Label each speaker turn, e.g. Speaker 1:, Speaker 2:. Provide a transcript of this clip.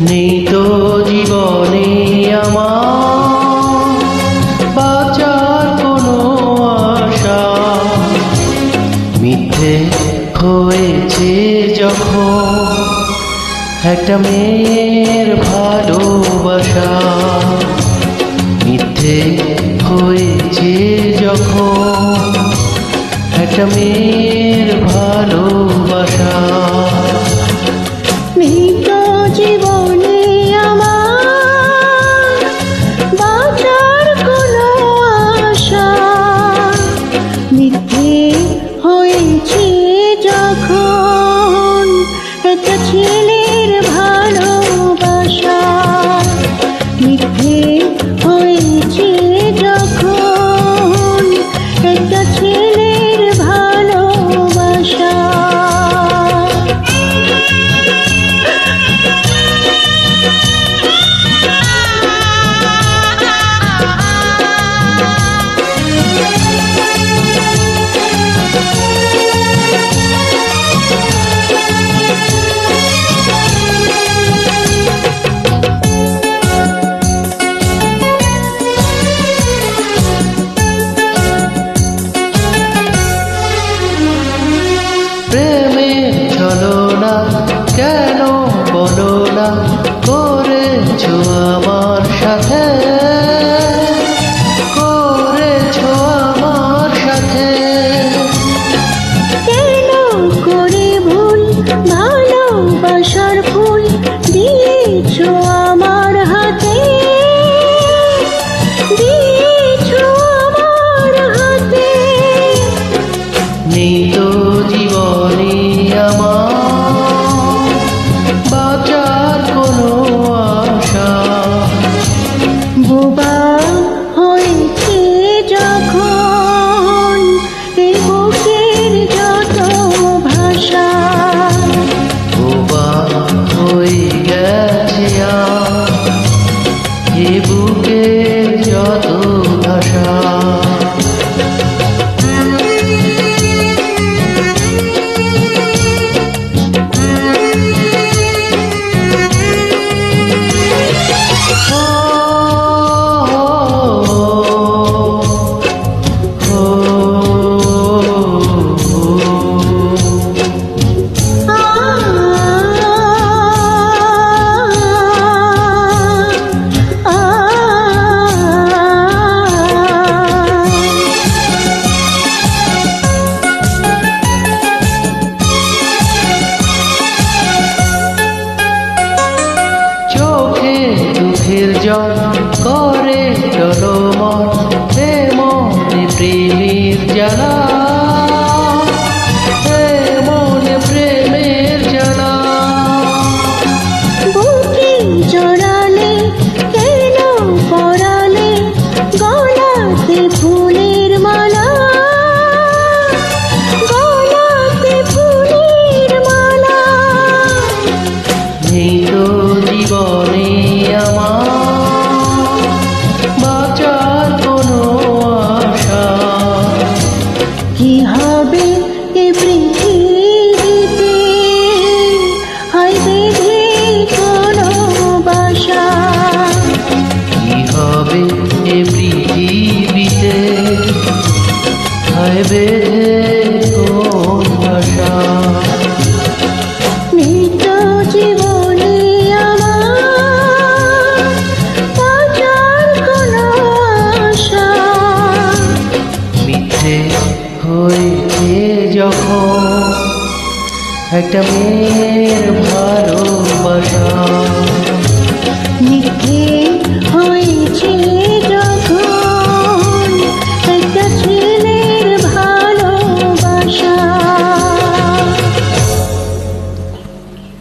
Speaker 1: নেই তো জীবনে আমার বাঁচার কোনো আশা। মিথ্যে হয়েছে যখন একটা মেয়ের ভালোবাসা।
Speaker 2: মিথ্যে হয়েছে যখন একটা মেয়ের ভালোবাসা। মিথ্যা হয়েছে যখন ছেলের ভালোবাসা
Speaker 1: মিথ্যে হয়েছে না করেছ আমার সাথে করেছ আমার সাথে।
Speaker 2: কেন করে ভুল ভালোবাসার ফুল দিয়েছ
Speaker 1: জল করে হয়েছে যখন একটা মেয়ের ভালোবাসা।